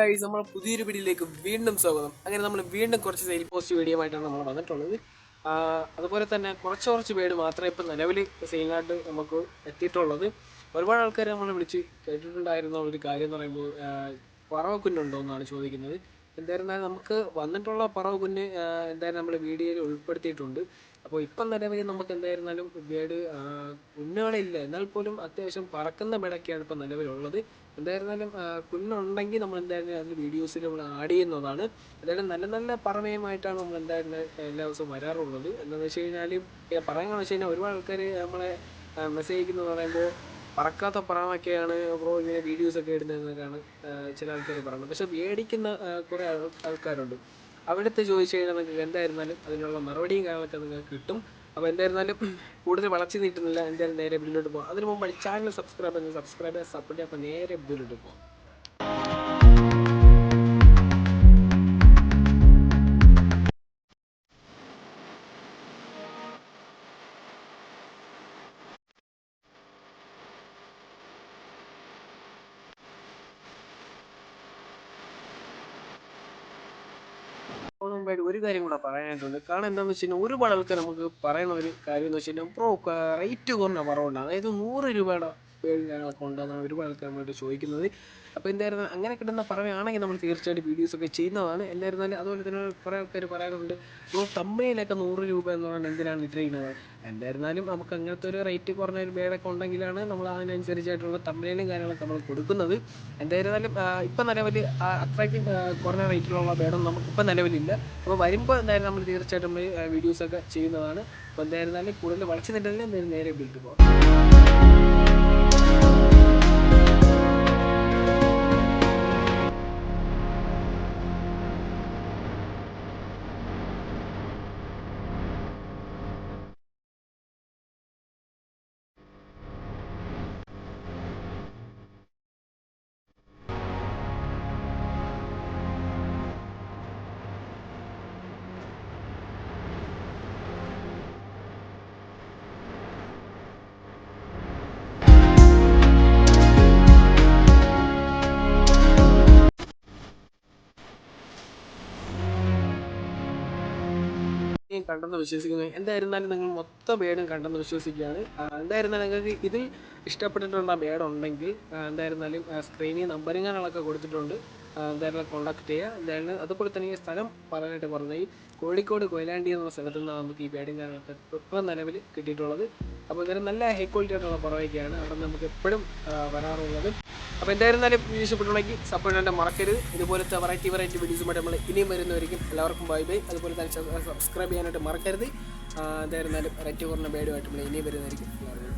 Guys നമ്മൾ പുതിയൊരു വീഡിയോയിലേക്ക് വീണ്ടും സ്വാഗതം. അങ്ങനെ നമ്മൾ വീണ്ടും കുറച്ച് സെയിൽ പോസ്റ്റ് വീഡിയോ ആയിട്ടാണ് നമ്മൾ വന്നിട്ടുള്ളത്. അതുപോലെ തന്നെ കുറച്ച് കുറച്ച് പേര് മാത്രമേ ഇപ്പം നിലവിൽ സെയിലായിട്ട് നമുക്ക് എത്തിയിട്ടുള്ളത്. ഒരുപാട് ആൾക്കാർ നമ്മൾ വിളിച്ച് കേട്ടിട്ടുണ്ടായിരുന്ന ഒരു കാര്യം എന്ന് പറയുമ്പോൾ ആ, പറവക്കുഞ്ഞുണ്ടോ എന്നാണ് ചോദിക്കുന്നത്. എന്തായിരുന്നാലും നമുക്ക് വന്നിട്ടുള്ള പറവക്കുഞ്ഞ് കുഞ്ഞ് എന്തായാലും നമ്മൾ വീഡിയോയിൽ ഉൾപ്പെടുത്തിയിട്ടുണ്ട്. അപ്പോൾ ഇപ്പം നിലവിൽ നമുക്ക് എന്തായിരുന്നാലും ബേഡ് കുഞ്ഞുങ്ങളില്ല എന്നാൽ പോലും അത്യാവശ്യം പറക്കുന്ന ബേഡൊക്കെയാണ് ഇപ്പം നിലവിലുള്ളത്. എന്തായിരുന്നാലും കുഞ്ഞുണ്ടെങ്കിൽ നമ്മൾ എന്തായാലും വീഡിയോസിൽ നമ്മൾ ആഡ് ചെയ്യുന്നതാണ്. എന്തായാലും നല്ല നല്ല പറമയുമായിട്ടാണ് നമ്മൾ എന്തായാലും എല്ലാ ദിവസവും വരാറുള്ളത്. എന്താണെന്ന് വെച്ച് കഴിഞ്ഞാൽ പറയാന്ന് വെച്ച് കഴിഞ്ഞാൽ ഒരുപാട് ആൾക്കാർ നമ്മളെ മെസ്സേജ് അയക്കുന്നത് പറയുമ്പോൾ പറക്കാത്ത പറമൊക്കെയാണ് ബ്രോ ഇങ്ങനെ വീഡിയോസൊക്കെ ഇടുന്നതെന്നൊക്കെയാണ് ചില ആൾക്കാർ പറയുന്നത്. പക്ഷെ മേടിക്കുന്ന കുറേ ആൾക്കാരുണ്ട്. അവിടുത്തെ ചോദിച്ചു കഴിഞ്ഞാൽ നിങ്ങൾക്ക് എന്തായിരുന്നാലും അതിനുള്ള മറുപടിയും കാര്യങ്ങളൊക്കെ നിങ്ങൾക്ക് കിട്ടും. അപ്പോൾ എന്തായിരുന്നാലും കൂടുതൽ വളർച്ച നീട്ടുന്നില്ല എന്തായാലും നേരെ ബില്ലോട്ട് പോകാം. അതിന് മുമ്പ് ചാനൽ സബ്സ്ക്രൈബ് ചെയ്യുക സബ്സ്ക്രൈബ് ചെയ്യുക സപ്പോർട്ട് അപ്പോൾ നേരെ ബില്ലോട്ട് പോകാം. പോകുന്നതിന് ഒരു കാര്യം കൂടെ പറയാനായിട്ടുണ്ട് കാരണം എന്താണെന്ന് വെച്ച് കഴിഞ്ഞാൽ ഒരുപാട് ആൾക്കാർ നമുക്ക് പറയുന്ന ഒരു കാര്യം എന്ന് വെച്ച് കഴിഞ്ഞാൽ ബ്രോ റേറ്റ് കുറഞ്ഞ പറവുണ്ട് അതായത് നൂറ് രൂപയുടെ പേരും കാര്യങ്ങളൊക്കെ ഉണ്ടെന്നാണ് ഒരുപാട് ആൾക്കാർ നമ്മളോട് ചോദിക്കുന്നത്. അപ്പോൾ എന്തായിരുന്നു അങ്ങനെ കിട്ടുന്ന പറയുകയാണെങ്കിൽ നമ്മൾ തീർച്ചയായിട്ടും വീഡിയോസ് ഒക്കെ ചെയ്യുന്നതാണ്. എല്ലായിരുന്നാലും അതുപോലെ തന്നെ കുറേ ആൾക്കാർ പറയാറുണ്ട് ഇപ്പോൾ തമ്മയിലൊക്കെ നൂറ് രൂപ എന്ന് പറഞ്ഞാൽ എന്തിനാണ് ഇട്ടിരിക്കുന്നത് എന്തായിരുന്നാലും നമുക്ക് അങ്ങനത്തെ ഒരു റേറ്റ് കുറഞ്ഞ ഒരു ബേഡൊക്കെ ഉണ്ടെങ്കിലാണ് നമ്മൾ അതിനനുസരിച്ചായിട്ടുള്ള തമ്മയിലും കാര്യങ്ങളൊക്കെ നമ്മൾ കൊടുക്കുന്നത്. എന്തായിരുന്നാലും ഇപ്പം നിലവിൽ അത്രയ്ക്ക് കുറഞ്ഞ റേറ്റിലുള്ള ബേഡൊന്നും നമുക്ക് ഇപ്പം നിലവിലില്ല. അപ്പോൾ വരുമ്പോൾ എന്തായാലും നമ്മൾ തീർച്ചയായിട്ടും വീഡിയോസൊക്കെ ചെയ്യുന്നതാണ്. അപ്പോൾ എന്തായിരുന്നാലും കൂടുതൽ വളച്ചു നിന്നിട്ടില്ല നേരെ ബിൽഡ് പോകാം. ഞാൻ കണ്ടെന്ന് വിശ്വസിക്കുന്നു. എന്തായിരുന്നാലും നിങ്ങൾ മൊത്തം പേരും കണ്ടെന്ന് വിശ്വസിക്കുകയാണ്. എന്തായിരുന്നാലും നിങ്ങൾക്ക് ഇതിൽ ഇഷ്ടപ്പെട്ടിട്ടുള്ള ബേഡ് ഉണ്ടെങ്കിൽ എന്തായിരുന്നാലും സ്ക്രീനിൽ നമ്പറും കാര്യങ്ങളൊക്കെ കൊടുത്തിട്ടുണ്ട് എന്തായാലും കോൺടാക്ട് ചെയ്യുക എന്തായാലും അതുപോലെ തന്നെ ഈ സ്ഥലം പറയാനായിട്ട് പറഞ്ഞു ഈ കോഴിക്കോട് കൊയിലാണ്ടി എന്ന സ്ഥലത്ത് നിന്നാണ് നമുക്ക് ഈ ബേഡും കാര്യങ്ങളൊക്കെ ഇപ്പം നിലവിൽ കിട്ടിയിട്ടുള്ളത്. അപ്പോൾ ഇതൊരു നല്ല ഹൈ ക്വാളിറ്റി ആയിട്ടുള്ള പറവയ്ക്കാണ് അവിടെ നമുക്ക് എപ്പോഴും വരാറുള്ളത്. അപ്പോൾ എന്തായിരുന്നാലും ഇഷ്ടപ്പെട്ടുണ്ടെങ്കിൽ സപ്പോർട്ട് ചെയ്യാൻ മറക്കരുത്. ഇതുപോലത്തെ വെറൈറ്റി വെറൈറ്റി വീഡിയോസുമായിട്ട് നമ്മൾ ഇനിയും വരുന്നവരിക്കും എല്ലാവർക്കും ബൈ ബൈ അതുപോലെ തന്നെ സബ്സ്ക്രൈബ് ചെയ്യാനായിട്ട് മറക്കരുത്. എന്തായിരുന്നാലും റേറ്റ് കുറഞ്ഞ ബേഡുമായിട്ട് നമ്മൾ ഇനിയും വരുന്നതായിരിക്കും